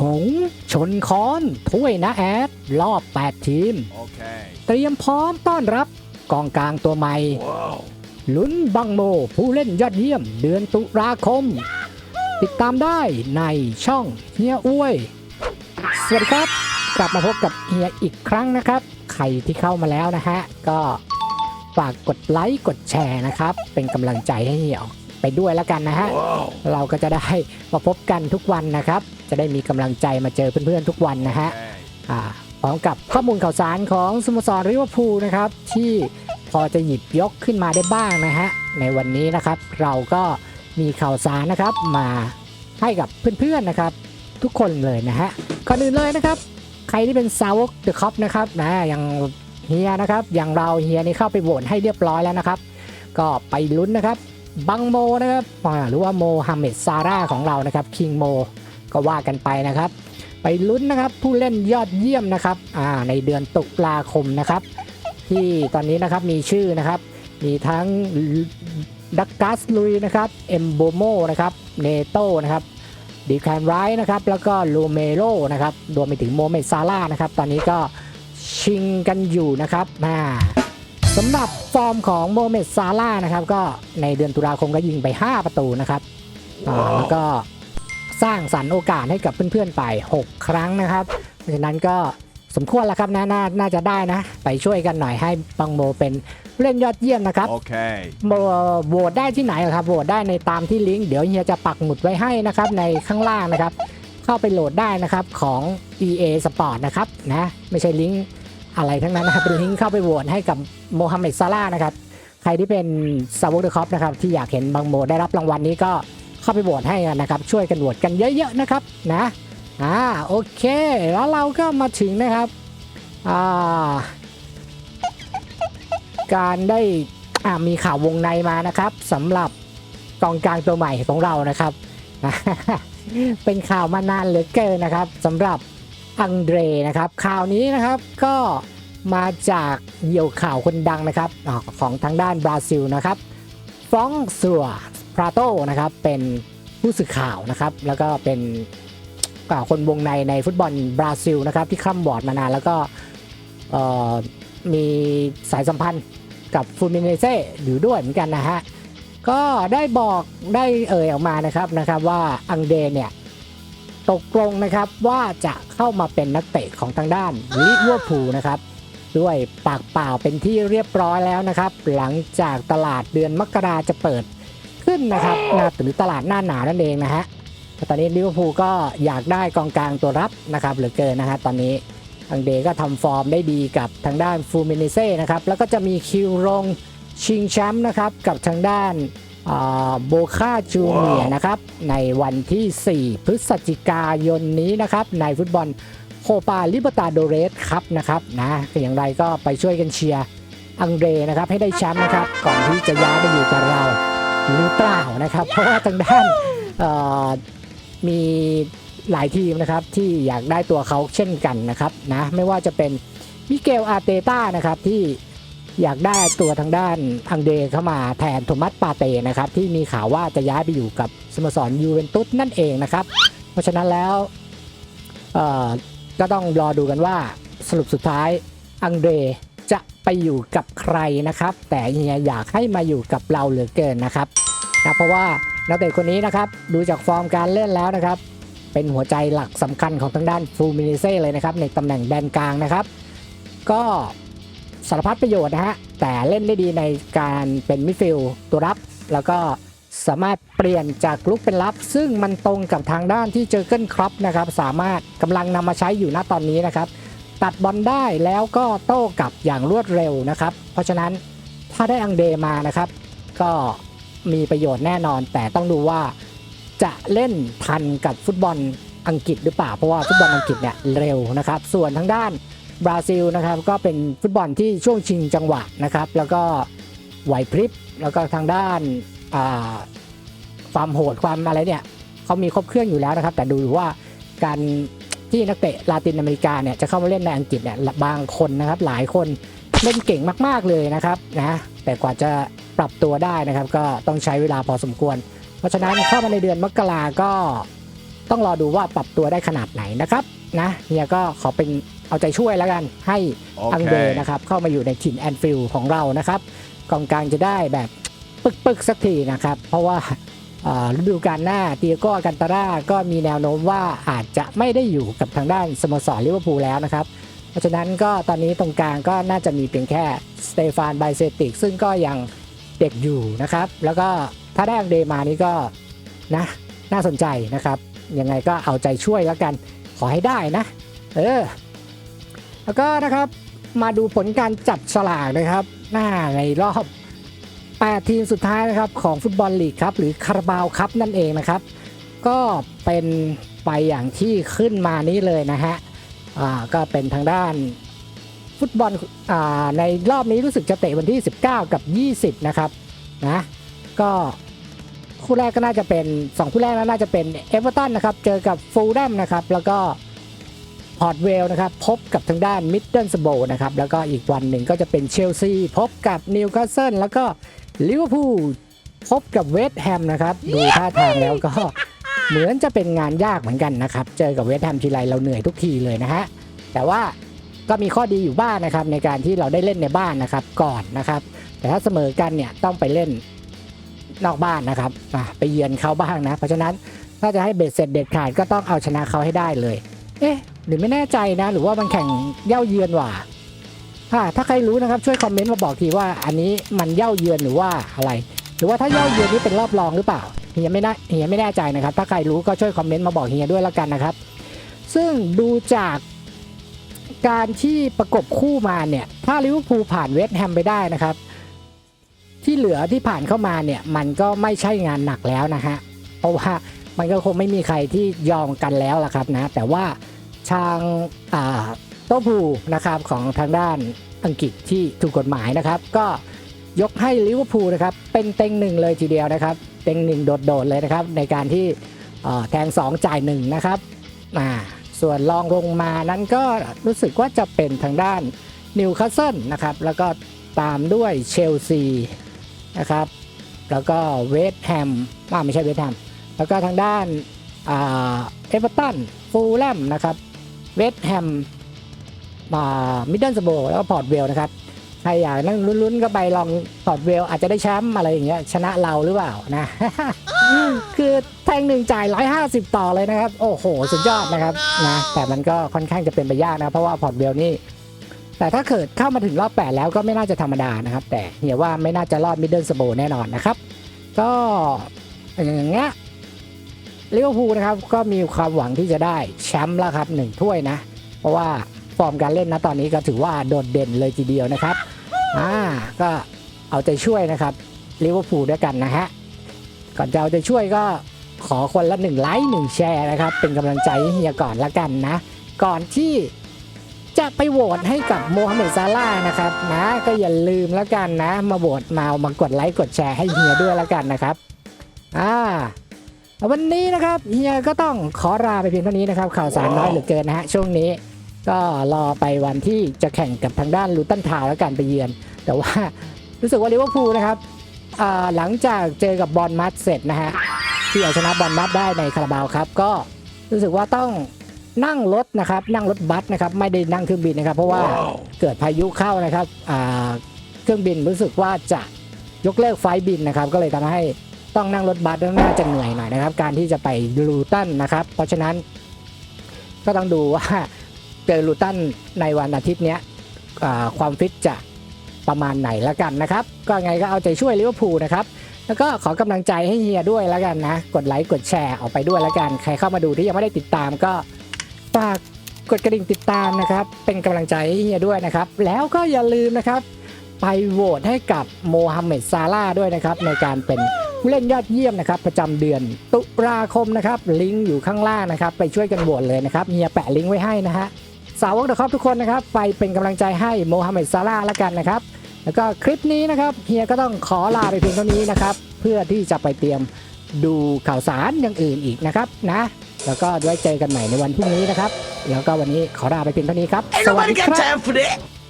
หงส์ชนคอนถ้วยนะแอด รอบ 8 ทีม Okay. เตรียมพร้อมต้อนรับกองกลางตัวใหม่ Whoa. ลุ้นบังโมผู้เล่นยอดเยี่ยมเดือนตุลาคม ติดตามได้ในช่องเฮียอ้วย สวัสดีครับ กลับมาพบกับเฮียอีกครั้งนะครับ ใครที่เข้ามาแล้วนะฮะ ก็ฝากกดไลค์กดแชร์นะครับ เป็นกำลังใจให้เฮีย ไปด้วยแล้วกันนะฮะ Whoa. เราก็จะได้มาพบกันทุกวันนะครับ จะได้มีกำลังใจมาเจอเพื่อนๆทุกวันนะฮะ Okay. อ่าพร้อมกับข้อมูลข่าวสารของสโมสรริเวอร์พูลนะครับ ที่พอจะหยิบยกขึ้นมาได้บ้างนะฮะ ในวันนี้นะครับเราก็มีข่าวสารนะครับมาให้กับเพื่อนๆนะครับ ทุกคนเลยนะฮะก่อนอื่นเลยนะครับ ใครที่เป็นสาวกเดอะคอปนะครับนะอย่างเฮียนะครับอย่างเราเฮียนี่เข้าไปโหวตให้เรียบร้อยแล้วนะครับ ก็ไปลุ้นนะครับ บังโมนะครับหรือว่าโมฮัมเหม็ดซาร่าของเรานะครับคิงโมก็ว่ากันไปนะครับ ไปลุ้นนะครับผู้เล่นยอดเยี่ยมนะครับในเดือนตุลาคมนะครับ ที่ตอนนี้นะครับมีชื่อนะครับ มีทั้งดักกัสลุยนะครับเอมโบโมนะครับเนโตนะครับดีแคนไรนะครับแล้วก็ลูเมโรนะครับรวมไปถึงโมเมดซาร่านะครับ ตอนนี้ก็ชิงกันอยู่นะครับสำหรับ ฟอร์มของโมเมดซาร่านะครับก็ในเดือนตุลาคมก็ยิงไป 5 ประตูนะครับอ่าแล้วก็สร้างสรรค์โอกาสให้กับเพื่อนๆไป 6 ครั้งนะครับเพราะฉะนั้นก็สมควรแล้วครับนะน่าน่าจะได้นะ ไปช่วยกันหน่อยให้บังโมเป็นผู้เล่นยอดเยี่ยมนะครับ Okay. โหวโหวตได้ที่ไหนเหรอครับโหวตได้ในตามที่ลิงก์เดี๋ยวเฮียจะปักหมุดไว้ให้นะครับในข้างล่างนะครับ เข้าไปโหลดได้นะครับของ EA Sport นะครับนะไม่ใช่ลิงก์ อะไรทั้งนั้นนะครับเป็นลิงก์เข้าไปโหวตให้กับโมฮัมเหม็ดซาร่านะครับ ใครที่เป็นซาวเดอร์คอปนะครับที่อยากเห็นบังโมได้รับรางวัลนี้ก็เข้าไปโหวตให้กันนะครับ ช่วยกันโหวตกันเยอะๆนะครับนะอ่าโอเค แล้วเราก็มาถึงนะครับอ่าการได้อ่ามีข่าววงในมานะครับสำหรับกองกลางตัวใหม่ของเรานะครับ เป็นข่าวมานานเหลือเกินนะครับสำหรับ อังเดรนะครับข่าวนี้นะครับก็มาจากเหยี่ยวข่าวคนดังนะครับของทางด้านบราซิลนะครับฟรองซัวพราโตนะครับเป็นผู้สื่อข่าวนะครับแล้วก็เป็นอ่าคนวงในในฟุตบอลบราซิลนะครับที่คร่ำบอร์ดมานานแล้วก็มีสายสัมพันธ์กับฟูมิเนเซ่อยู่ด้วยเหมือนกันนะฮะก็ได้บอกได้เอ่ยออกมานะครับนะครับว่าอังเดรเนี่ย ตกลงนะครับว่าจะเข้ามาเป็นนักเตะของทางด้านลิเวอร์พูลนะครับ ด้วยปากเปล่าเป็นที่เรียบร้อยแล้วนะครับ หลังจากตลาดเดือนมกราจะเปิดขึ้นนะครับนะหรือตลาดหน้าหนาวนั่นเองนะฮะตอนนี้ลิเวอร์พูลก็อยากได้กองกลางตัวรับนะครับเหลือเกินนะฮะตอนนี้อังเดก็ทำฟอร์มได้ดีกับทางด้านฟูมิเนเซ่นะครับแล้วก็จะมีคิวลงชิงแชมป์นะครับกับทางด้าน โบคาจูเนียนะครับ ในวันที่ 4 พฤศจิกายนนี้นะครับ ในฟุตบอลโคปาลิบตาโดเรสครับนะครับนะอย่างไรก็ไปช่วยกันเชียร์อังเดรนะครับให้ได้แชมป์นะครับ ก่อนที่จะย้ายไปอยู่กับเราหรือเปล่านะครับ เพราะว่าทางด้านมีหลายทีมนะครับที่อยากได้ตัวเขาเช่นกันนะครับนะไม่ว่าจะเป็นมิเกลอาเตต้านะครับที่ อยากได้ตัวทางด้านอังเดรเข้ามาแทนโทมัสปาเต้นะครับที่มีข่าวว่าจะย้ายไปอยู่กับสโมสรยูเวนตุสนั่นเองนะครับ เพราะฉะนั้นแล้วก็ต้องรอดูกันว่าสรุปสุดท้ายอังเดรจะไปอยู่กับใครนะครับ แต่เฮียอยากให้มาอยู่กับเราเหลือเกินนะครับนะเพราะว่านักเตะคนนี้นะครับดูจากฟอร์มการเล่นแล้วนะครับ เป็นหัวใจหลักสำคัญของทางด้านฟูมินิเซ่เลยนะครับในตำแหน่งแดนกลางนะครับ ก็ สารพัดประโยชน์นะฮะ แต่เล่นได้ดีในการเป็นมิดฟิลด์ตัวรับ แล้วก็สามารถเปลี่ยนจากลุกเป็นรับ ซึ่งมันตรงกับทางด้านที่เจอเกิลครอปนะครับ สามารถกำลังนำมาใช้อยู่ณตอนนี้นะครับ ตัดบอลได้แล้วก็โต้กลับอย่างรวดเร็วนะครับ เพราะฉะนั้นถ้าได้อังเดมานะครับ ก็มีประโยชน์แน่นอน แต่ต้องดูว่าจะเล่นทันกับฟุตบอลอังกฤษหรือเปล่า เพราะว่าฟุตบอลอังกฤษเนี่ยเร็วนะครับ ส่วนทางด้าน บราซิลนะครับก็เป็นฟุตบอลที่ช่วงชิงจังหวะนะครับ แล้วก็ไหวพริบแล้วก็ทางด้านาความโหดความอะไรเนี่ยเขามีครบเครื่องอยู่แล้วนะครับ แต่ดูว่าการที่นักเตะลาตินอเมริกาเนี่ยจะเข้ามาเล่นในอังกฤษเนี่ยบางคนนะครับ หลายคนเล่นเก่งมาก ๆเลยนะครับนะแต่กว่าจะปรับตัวได้นะครับ ก็ต้องใช้เวลาพอสมควร เพราะฉะนั้นเข้ามาในเดือนมกราก็ต้องรอดูว่าปรับตัวได้ขนาดไหนนะครับนะเฮียก็ขอเป็น เอาใจช่วยแล้วกันให้อังเดรนะครับเข้ามาอยู่ในถิ่นแอนฟิลด์ของเรานะครับกองกลางจะได้แบบปึกๆสักทีนะครับ เพราะว่าเอ่อฤดูกาลหน้าเตียโกอากันตาร่าก็มีแนวโน้มว่าอาจจะไม่ได้อยู่กับทางด้านสโมสรลิเวอร์พูลแล้วนะครับ เพราะฉะนั้นก็ตอนนี้ตรงกลางก็น่าจะมีเพียงแค่สเตฟานไบเซติกซึ่งก็ยังเด็กอยู่นะครับ แล้วก็ถ้าได้อังเดรมานี่ก็นะน่าสนใจนะครับ ยังไงก็เอาใจช่วยแล้วกันขอให้ได้นะ เออ แล้วก็นะครับมาดูผลการจับฉลากนะครับหน้าในรอบ 8 ทีมสุดท้ายนะครับของฟุตบอลลีกครับหรือคาราบาวครับนั่นเองนะครับ ก็เป็นไปอย่างที่ขึ้นมานี้เลยนะฮะอ่าก็เป็นทางด้านฟุตบอลอ่าในรอบนี้รู้สึกจะเตะวันที่ 19 กับ 20 นะครับนะก็คู่แรกก็น่าจะเป็น 2 คู่แรกน่าจะเป็นเอเวอร์ตันนะครับ เจอกับฟูลแลมนะครับ แล้วก็ พอร์ตเวลนะครับพบกับทางด้านมิดเดิลสโบนะครับแล้วก็อีกวันหนึ่งก็จะเป็นเชลซีพบกับนิวคาสเซิลแล้วก็ลิเวอร์พูลพบกับเวสต์แฮมนะครับดูท่าทางแล้วก็เหมือนจะเป็นงานยากเหมือนกันนะครับ เจอกับเวสต์แฮมทีไรเราเหนื่อยทุกทีเลยนะฮะแต่ว่าก็มีข้อดีอยู่บ้างนะครับในการที่เราได้เล่นในบ้านนะครับก่อนนะครับ แต่ถ้าเสมอกันเนี่ยต้องไปเล่นนอกบ้านนะครับอะไปเยือนเขาบ้างนะ เพราะฉะนั้นถ้าจะให้เบ็ดเสร็จเด็ดขาดก็ต้องเอาชนะเขาให้ได้เลย เอ๊ะ หรือไม่แน่ใจนะ หรือว่ามันแข่งเย่าเยือนว่ะถ้าถ้าใครรู้นะครับช่วยคอมเมนต์มาบอกทีว่าอันนี้มันเย่าเยือนหรือว่าอะไร หรือว่าถ้าเย่าเยือนนี่เป็นรอบรองหรือเปล่าเฮียไม่แน่เฮียไม่แน่ใจนะครับ ถ้าใครรู้ก็ช่วยคอมเมนต์มาบอกเฮียด้วยแล้วกันนะครับ ซึ่งดูจากการที่ประกบคู่มาเนี่ยถ้าลิเวอร์พูลผ่านเวสต์แฮมไปได้นะครับ ที่เหลือที่ผ่านเข้ามาเนี่ยมันก็ไม่ใช่งานหนักแล้วนะฮะเพราะว่ามันก็คงไม่มีใครที่ยอมกันแล้วล่ะครับนะ แต่ว่า ทางโต๊ะผูนะครับของทางด้านอังกฤษที่ถูกกฎหมายนะครับ ก็ยกให้ลิเวอร์พูลนะครับเป็นเต็งหนึ่งเลยทีเดียวนะครับ เต็งหนึ่งโดดๆเลยนะครับ ในการที่เอ่อแทง 2 จ่าย 1 นะครับส่วนรองลงมานั้นก็รู้สึกว่าจะเป็นทางด้านนิวคาสเซิลนะครับ แล้วก็ตามด้วยเชลซีนะครับ แล้วก็เวสต์แฮมไม่ใช่เวสต์แฮม แล้วก็ทางด้านเอเวอร์ตันฟูลแลมนะครับ เวสต์แฮมมามิดเดิลสโบแล้วก็พอร์ตเวลนะครับใครอยากนั่งลุ้นๆก็ไปลองพอร์ตเวลอาจจะได้แชมป์อะไรอย่างเงี้ยชนะเราหรือเปล่านะ คือแทงหนึ่งจ่าย 150 ต่อเลยนะครับ โอ้โห สุดยอดนะครับนะแต่มันก็ค่อนข้างจะเป็นไปยากนะ เพราะว่าพอร์ตเวลนี่แต่ถ้าเกิดเข้ามาถึงรอบ 8 แล้วก็ไม่น่าจะธรรมดานะครับ แต่เฮียว่าไม่น่าจะรอดมิดเดิลสโบแน่นอนนะครับ ก็อย่างเงี้ย ลิเวอร์พูลนะครับก็มีความหวังที่จะได้แชมป์แล้วครับหนึ่งถ้วยนะ เพราะว่าฟอร์มการเล่นนะตอนนี้ก็ถือว่าโดดเด่นเลยทีเดียวนะครับอ่าก็เอาใจช่วยนะครับลิเวอร์พูลด้วยกันนะฮะก่อนจะเอาใจช่วยก็ขอคนละหนึ่งไลค์หนึ่งแชร์นะครับ เป็นกำลังใจเฮียก่อนละกันนะ ก่อนที่จะไปโหวตให้กับโมฮัมเหม็ดซาร่านะครับนะก็อย่าลืมแล้วกันนะ มาโหวตมามากดไลค์กดแชร์ให้เฮียด้วยละกันนะครับอ่า วันนี้นะครับเฮียก็ต้องขอลาไปเพียงเท่านี้นะครับ ข่าวสารน้อยเหลือเกินนะฮะช่วงนี้ ก็รอไปวันที่จะแข่งกับทางด้านลูตันทาวน์แล้วกันไปเยือน แต่ว่ารู้สึกว่าลิเวอร์พูลนะครับอ่าหลังจากเจอกับบอลมัดเสร็จนะฮะที่เอาชนะบอลมัดได้ในคาราบาวครับ ก็รู้สึกว่าต้องนั่งรถนะครับนั่งรถบัสนะครับไม่ได้นั่งเครื่องบินนะครับ เพราะว่าเกิดพายุเข้านะครับอ่าเครื่องบินรู้สึกว่าจะยกเลิกไฟล์บินนะครับ ก็เลยทำให้ ต้องนั่งรถบัสน่าจะเหนื่อยหน่อยนะครับ การที่จะไปลูตันนะครับ เพราะฉะนั้นก็ต้องดูว่าเจอลูตันในวันอาทิตย์นี้ความฟิตจะประมาณไหนละกันนะครับ ก็ไงก็เอาใจช่วยลิเวอร์พูลนะครับ แล้วก็ขอกำลังใจให้เฮียด้วยแล้วกันนะ กดไลค์กดแชร์ออกไปด้วยแล้วกัน ใครเข้ามาดูที่ยังไม่ได้ติดตามก็ฝากกดกระดิ่งติดตามนะครับ เป็นกำลังใจให้เฮียด้วยนะครับ แล้วก็อย่าลืมนะครับ ไปโหวตให้กับโมฮัมเหม็ดซาร่าด้วยนะครับ ในการเป็น ผู้เล่นยอดเยี่ยมนะครับประจำเดือน ตุลาคมนะครับลิงก์อยู่ข้างล่างนะครับไปช่วยกันโหวตเลยนะครับเฮียแปะลิงก์ไว้ให้นะฮะสาวกเดอะครอบทุกคนนะครับไปเป็นกำลังใจให้โมฮัมเหม็ดซาร่าละกันนะครับแล้วก็คลิปนี้นะครับเฮียก็ต้องขอลาไปเพียงเท่านี้นะครับเพื่อที่จะไปเตรียมดูข่าวสารอย่างอื่นอีกนะครับนะแล้วก็ไว้เจอกันใหม่ในวันพรุ่งนี้นะครับ แล้วก็วันนี้ขอลาไปเพียงเท่านี้ครับ สวัสดีครับ